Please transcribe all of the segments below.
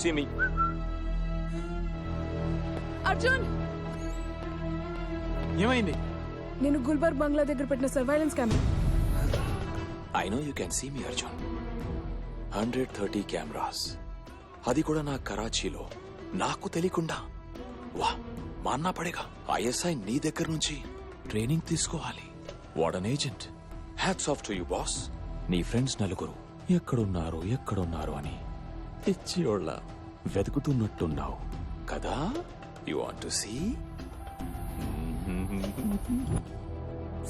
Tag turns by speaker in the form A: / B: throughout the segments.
A: See me
B: Arjun!
C: ఏమైంది?
B: నేను గుల్బర్గ్ బంగ్లా దగ్గర పెట్టిన surveillance camera.
A: I know you can see me Arjun hundred thirty cameras అది కూడా నా కరాచీలో. నాకు తెలియకుండా. వా మా అన్న పడేగా. ఐఎస్ఐ నీ దగ్గర నుంచి ట్రైనింగ్ తీసుకోవాలి. Warden agent. Hats off to you boss నీ ఫ్రెండ్స్ నలుగురు. ఎక్కడున్నారు ఎక్కడున్నారు అని. పిచ్చియోళ్ళ వెతుకుతున్నట్టున్నావు కదా? You want to see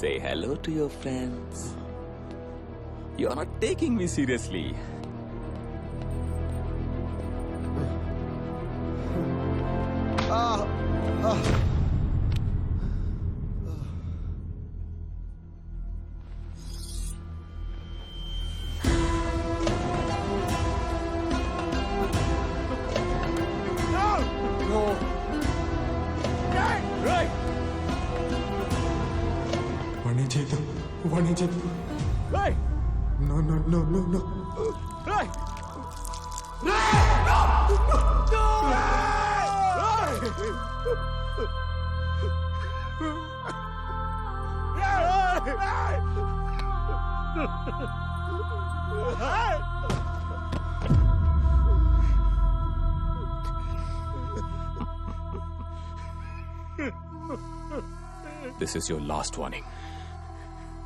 A: say hello to your friends you are not taking me seriously
D: వాణ్ణి చేద్దాం. వాణ్ణి చేద్దాం. No no no no no.
A: This is your last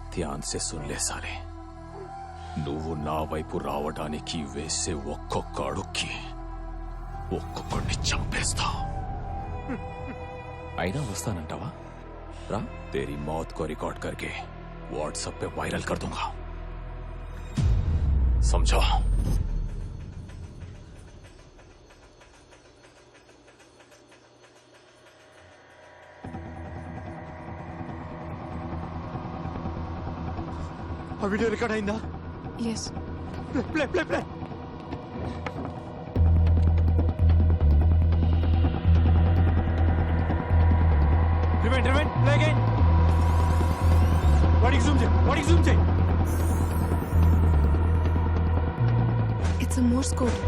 A: warning Dhyan సే సున్లే సాలే నువ్వు నా వైపు రావడానికి వేసే ఒక్కొక్క అడుక్కి ఒక్కొక్కడిని చంపేస్తా అయినా వస్తానంటావా రా तेरी मौत को रिकॉर्ड करके व्हाट्सएप पे वायरल कर दूंगा समझा
C: ఆ వీడియో రికార్డ్ అయిందా?
B: Yes
C: play play play. Rewind rewind play again. వాడికి జూమ్ చేయి వాడికి జూమ్ చేయి.
B: ఇట్స్ మోర్స్ కోడ్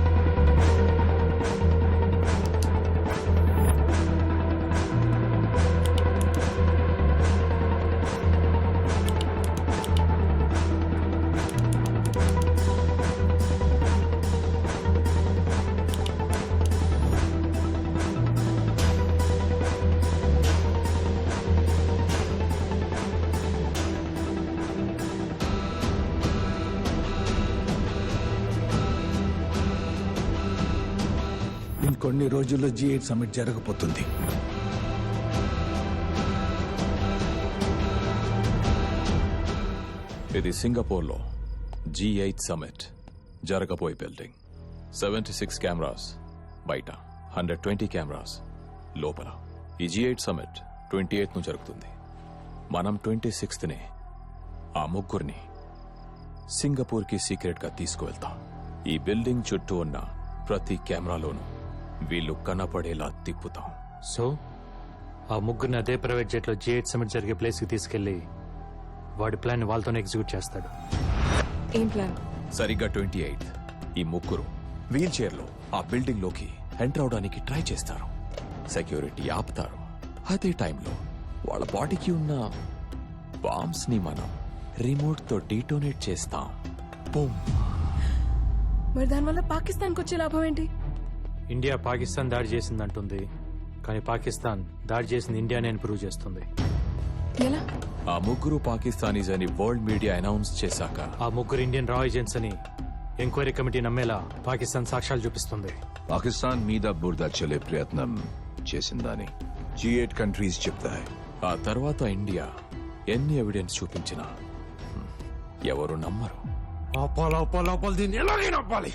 E: కొన్ని రోజుల్లో జీ ఎయిట్ సమ్మిట్ జరగబోతుంది.
A: ఇది సింగపూర్లో జీ ఎయిట్ సమిట్ జరగబోయే బిల్డింగ్ సెవెంటీ సిక్స్ కెమెరాస్ బయట హండ్రెడ్ ట్వంటీ కెమెరాస్ లోపల. ఈ జీ ఎయిట్ సమిట్ ట్వంటీ ఎయిత్ను జరుగుతుంది. మనం ట్వంటీ సిక్స్త్ని ఆ ముగ్గురిని సింగపూర్కి సీక్రెట్గా తీసుకువెళ్తాం. ఈ బిల్డింగ్ చుట్టూ ఉన్న ప్రతి కెమెరాలోనూ వీళ్ళు కనపడేలా తిప్పుతాం.
F: సో ఆ ముగ్గురిని అదే ప్రైవేట్ జెట్లో జీ ఎయిట్ సమిట్ జరిగే ప్లేస్కి తీసుకెళ్ళి వాడి ప్లాన్ వాళ్ళతోనే ఎగ్జిక్యూట్ చేస్తాడు.
B: ఏం ప్లాన్?
A: సరిగ్గా ట్వంటీ ఎయిత్ ఈ ముగ్గురు వీల్ చైర్లో ఆ బిల్డింగ్లోకి ఎంటర్ అవడానికి ట్రై చేస్తారు. సెక్యూరిటీ ఆపుతారు. అదే టైంలో వాళ్ళ బాడీకి ఉన్న బాంబ్స్ని మనం రిమోట్తో డీటోనేట్ చేస్తాం. బూమ్.
B: మరి దానివల్ల పాకిస్తాన్కి వచ్చే లాభం ఏంటి?
F: ఇండియా పాకిస్తాన్ దాడి చేసిందంటుంది. కానీ పాకిస్తాన్ దాడి చేసింది ఇండియానే అని ప్రూవ్ చేస్తుంది.
B: ఎలా?
A: ఆ ముగ్గురు పాకిస్తానీస్ అని వరల్డ్ మీడియా అనౌన్స్ చేశాక.
F: ఆ ముగ్గురు ఇండియన్ రా ఏజెంట్స్ అని ఎంక్వైరీ కమిటీ నమ్మేలా పాకిస్తాన్ సాక్ష్యాలు చూపిస్తుంది.
G: పాకిస్తాన్ మీద బురద చల్లే ప్రయత్నం చేసిందని జీ ఎయిట్ కంట్రీస్ చెప్తాయి.
A: ఆ తర్వాత ఇండియా ఎన్ని ఎవిడెన్స్ చూపించినా ఎవరు నమ్మరు.
D: ఆపాలి ఆపాలి ఆపాలి దీన్ని ఎలాగైనా ఆపాలి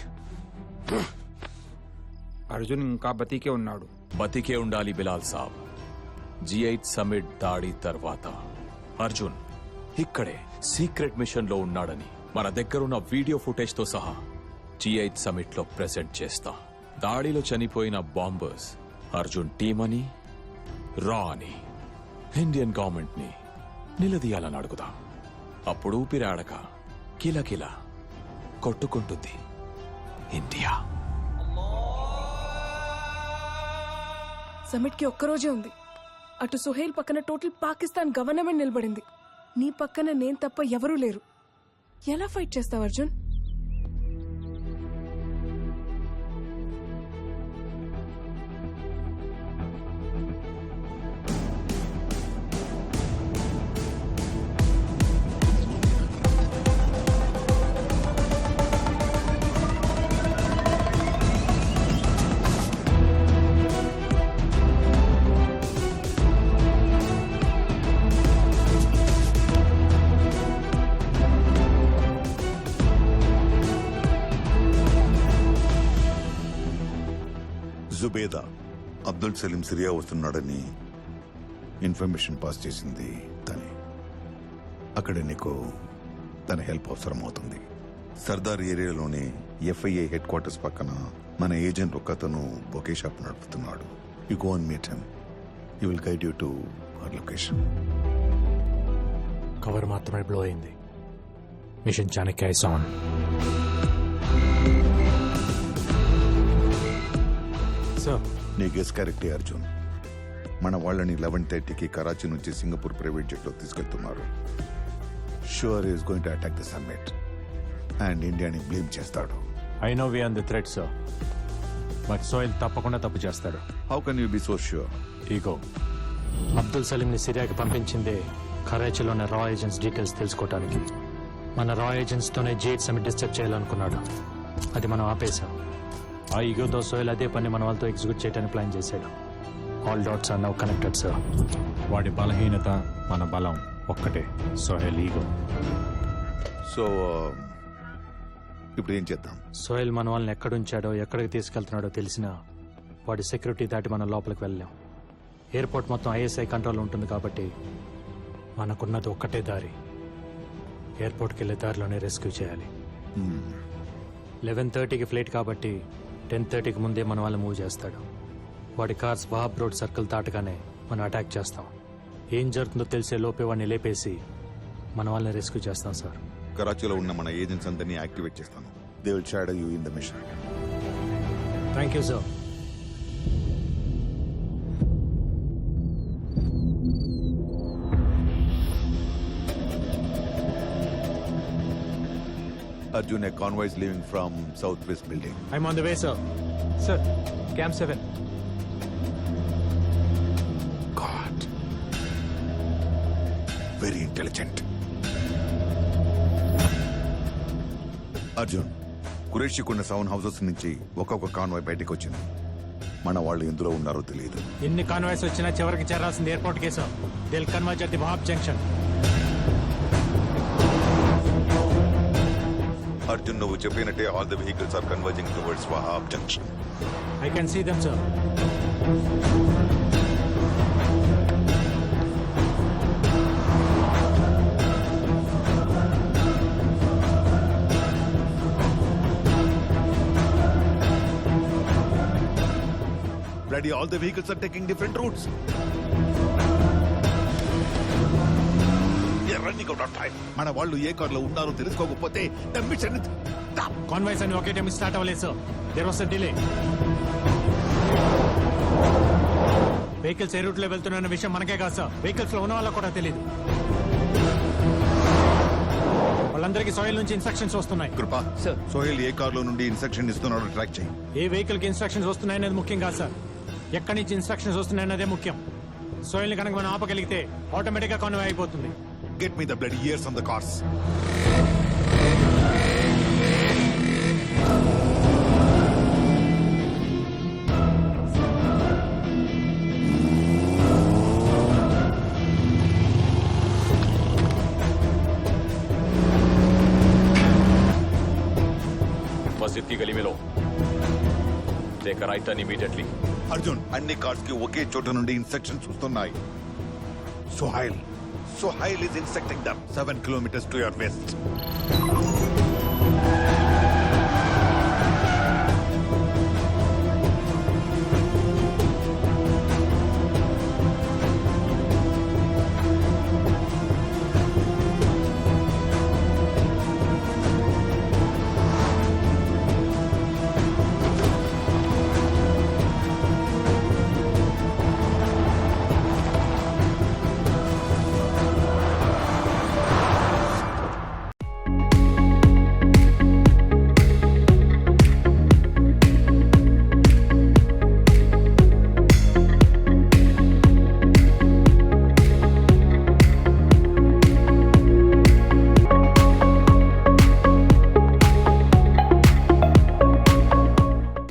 H: అర్జున్ ఇంకా బతికే ఉన్నాడు.
A: బతికే ఉండాలి Bilal Saab. G eight summit దాడి తర్వాత. అర్జున్ ఇక్కడే సీక్రెట్ మిషన్లో ఉన్నాడని మన దగ్గరున్న వీడియో ఫుటేజ్తో సహా జీ ఎయిట్ సమిట్లో ప్రెజెంట్ చేస్తా. దాడిలో చనిపోయిన బాంబర్స్ అర్జున్ టీమ్ అని రా అని ఇండియన్ గవర్నమెంట్ని నిలదీయాలని అడుగుదాం అప్పుడు ఊపిరాడక కిలకిల కొట్టుకుంటుంది ఇండియా.
B: సమిట్కి ఒక్కరోజే ఉంది. అటు సుహేల్ పక్కన టోటల్ పాకిస్తాన్ గవర్నమెంట్ నిలబడింది. నీ పక్కన నేను తప్ప ఎవరూ లేరు. ఎలా ఫైట్ చేస్తావు అర్జున్?
I: అబ్దుల్ సలీం సిరియా వస్తున్నాడని ఇన్ఫర్మేషన్ పాస్ చేసింది తనే. అక్కడ నీకు తన హెల్ప్ అవసరం అవుతుంది సర్దార్ ఏరియాలోని ఎఫ్ఐఏ హెడ్ క్వార్టర్స్ పక్కన మన ఏజెంట్ ఒక అతను బొకే షాప్ నడుపుతున్నాడు. You go and meet him you will guide you to her location
F: cover మాత్రమే బ్లో అయింది. Mission Chanakya is on sir
I: నీ గెస్ కరెక్టే అర్జున్. మన వాళ్ళని లెవెన్ థర్టీకి కరాచీ నుంచి సింగపూర్ ప్రైవేట్ జెట్లో తీసుకెళ్తున్నారు. Sure is going to attack the summit and ఇండియాని బ్లేమ్ చేస్తాడు.
F: I know we on the thread sir but Suhail తప్పకుండా తప్పు చేస్తాడు.
I: How can you be so sure
F: ego Abdul సలీంని సిరియాకి పంపించిందే కరాచీలోని రా ఏజెంట్స్ డీటెయిల్స్ తెలుసుకోవడానికి మన రా ఏజెంట్స్తోనే జేట్ సమిట్ డిస్టర్బ్ చేయాలనుకున్నాడు. అది మనం ఆపేశాం. ఆ ఈగోతో సోయల్ అదే పని మన వాళ్ళతో ఎగ్జిక్యూట్ చేయడానికి ప్లాన్ చేశాడు. All dots are now connected sir వాడి బలహీనత మన బలం ఒక్కటే. సోహెల్ ఈగో.
I: సో ఇప్పుడు ఏం చేద్దాం?
F: సోయల్ మన వాళ్ళని ఎక్కడుంచాడో ఎక్కడికి తీసుకెళ్తున్నాడో తెలిసినా వాడి సెక్యూరిటీ దాటి మనం లోపలికి వెళ్ళలేం. ఎయిర్పోర్ట్ మొత్తం ఐఎస్ఐ కంట్రోల్ ఉంటుంది కాబట్టి మనకున్నది ఒక్కటే దారి. ఎయిర్పోర్ట్కి వెళ్ళే దారిలోనే రెస్క్యూ చేయాలి. లెవెన్ థర్టీకి ఫ్లైట్ కాబట్టి టెన్ థర్టీకి ముందే మన వాళ్ళు మూవ్ చేస్తాడు. వాడి కార్స్ వహాబ్ రోడ్ సర్కిల్ దాటగానే మనం అటాక్ చేస్తాం. ఏం జరుగుతుందో తెలిసే లోపే వాడిని లేపేసి మన వాళ్ళని రెస్క్యూ చేస్తాం సార్.
I: కరాచీలో ఉన్న మన ఏజెంట్స్ అందరినీ యాక్టివేట్ చేస్తాను. They will shadow you in the mission
F: thank you sir
I: Arjun a convoy is leaving from south west
F: building I'm on the way
C: sir sir camp
I: seven god very intelligent Arjun కురేషికున్న seven houses నుంచి ఒక్కొక్క convoy బయటకు వచ్చింది. మన వాళ్ళు ఎందులో ఉన్నారో తెలియదు.
F: ఎన్ని కాన్వాయ్స్ వచ్చినా చివరికి చేరాల్సింది airport case they'll converge at the Wahab junction
I: Arjun నువ్వు చెప్పినట్టే all the vehicles are converging towards Wahab junction
F: I can see them sir
I: Bloody, all the vehicles are taking different routes. We are running out of time. మన వాళ్ళు ఏ కార్లో ఉన్నారో తెలుసుకోకపోతే the mission is-.
F: Convoys అని ఒకే time start అవ్వలేదు sir there was delay vehicles ఏ రూట్లో వెళ్తున్న విషయం మనకే కాదు సార్ వెహికల్స్లో ఉన్న వాళ్ళకి కూడా తెలియదు వాళ్ళందరికీ సోయిల్ నుంచి ఇన్స్ట్రక్షన్స్ వస్తున్నాయి.
I: కృప
C: Sir.
I: సోహెల్ ఏ కార్లో నుండి ఇన్స్ట్రక్షన్ ఇస్తున్నాడో ట్రాక్ చేయి.
F: ఏ వెహికల్కి ఇన్స్ట్రక్షన్స్ వస్తున్నాయనేది ముఖ్యం కాదు సార్ ఎక్కడి నుంచి ఇన్స్ట్రక్షన్స్ వస్తున్నాయన్నదే ముఖ్యం. సోయిల్ని కనుక మనం ఆపగలిగితే ఆటోమేటిక్గా కాన్వాయ్ అయిపోతుంది.
I: Get me the
A: bird's eyes on the cars take right on immediately
I: Arjun అన్ని కార్డ్స్కి ఒకే చోట నుండి ఇన్సెక్షన్స్ వస్తున్నాయి. Suhail Suhail is instructing them seven kilometres to your west